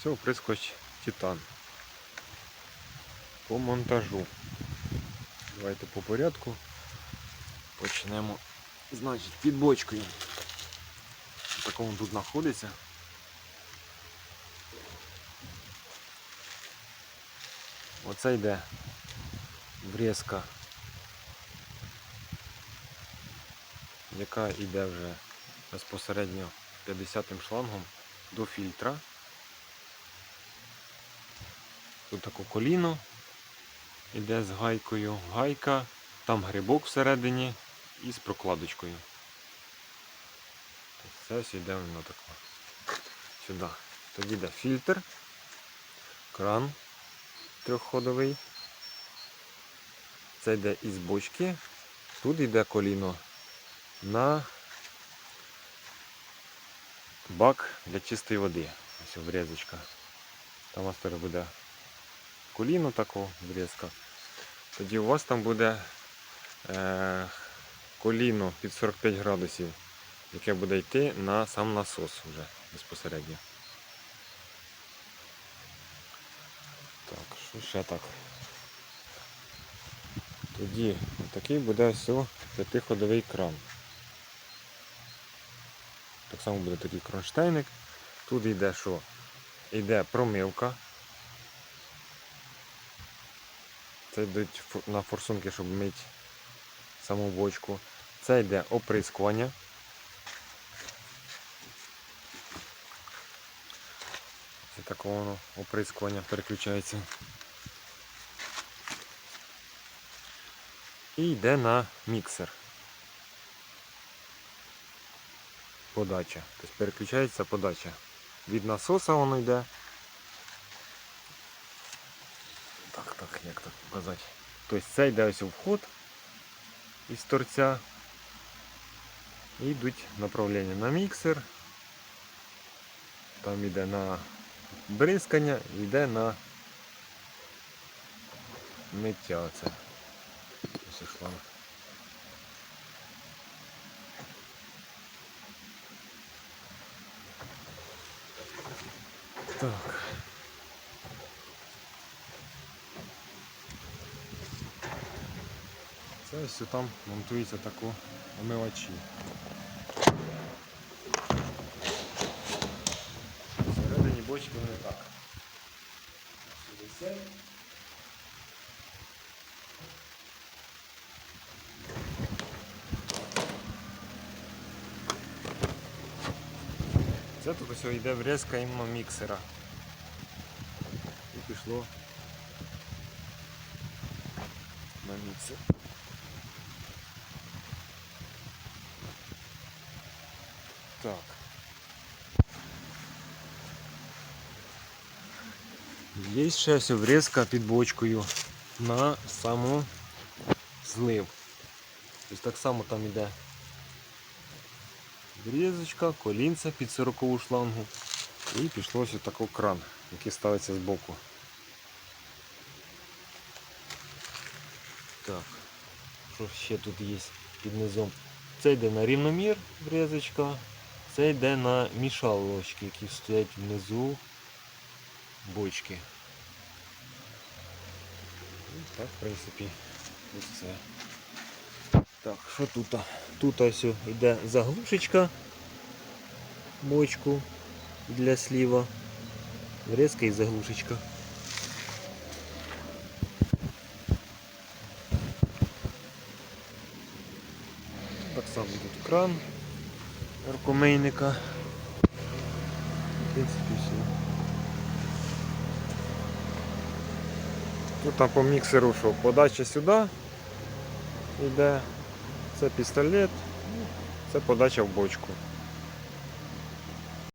Ось оприскувач Титан. По монтажу. Давайте по порядку. Почнемо. Значить, під бочкою. В такому тут знаходиться. Оце йде врізка, яка йде вже безпосередньо 50-м шлангом до фільтра. Тут таке коліно йде з гайкою, гайка, там грибок всередині і з прокладочкою. Це ось йде воно таке. Сюди. Тоді йде фільтр, кран трьохходовий. Це йде із бочки. Тут йде коліно на бак для чистої води. Ось врізочка. Там у теж буде коліно такого врізка. Тоді у вас там буде е, коліно під 45 градусів, яке буде йти на сам насос вже безпосередньо. Так, що ще так? Тоді такий буде ось п'ятиходовий кран. Так само буде такий кронштейник. Тут йде що? Йде промивка. Це йдуть на форсунки, щоб мити саму бочку. Це йде оприскування. Це такого воно оприскування переключається. І йде на міксер. Подача. Тобто переключається подача. Від насоса воно йде. Так, так, як так показати. Тобто це йде ось у вход із торця. І йдуть направлення на міксер. Там йде на бризкання, йде на миття оце. Ось шланг. Так. Ось там монтується таку омивачі. Всередині бочки вони так. Сюди сядь. Це тут ось йде врізка іменно міксера. І пішло на міксер. Так. Є ще ось врізка під бочкою на саму злив. Тобто так само там йде врізочка, колінця під 40 шлангу. І пішло ось такий кран, який ставиться збоку. Так, що ще тут є під низом? Це йде на рівномір врізочка, це йде на мішалочки, які стоять внизу бочки. І так, в принципі, ось це. Так, що тут? Тут ось йде заглушечка бочку для сліва. Врізка і заглушечка. Так само тут кран рукомийника. В принципі, все. Тут там по міксеру що, подача сюди йде, це пістолет, це подача в бочку.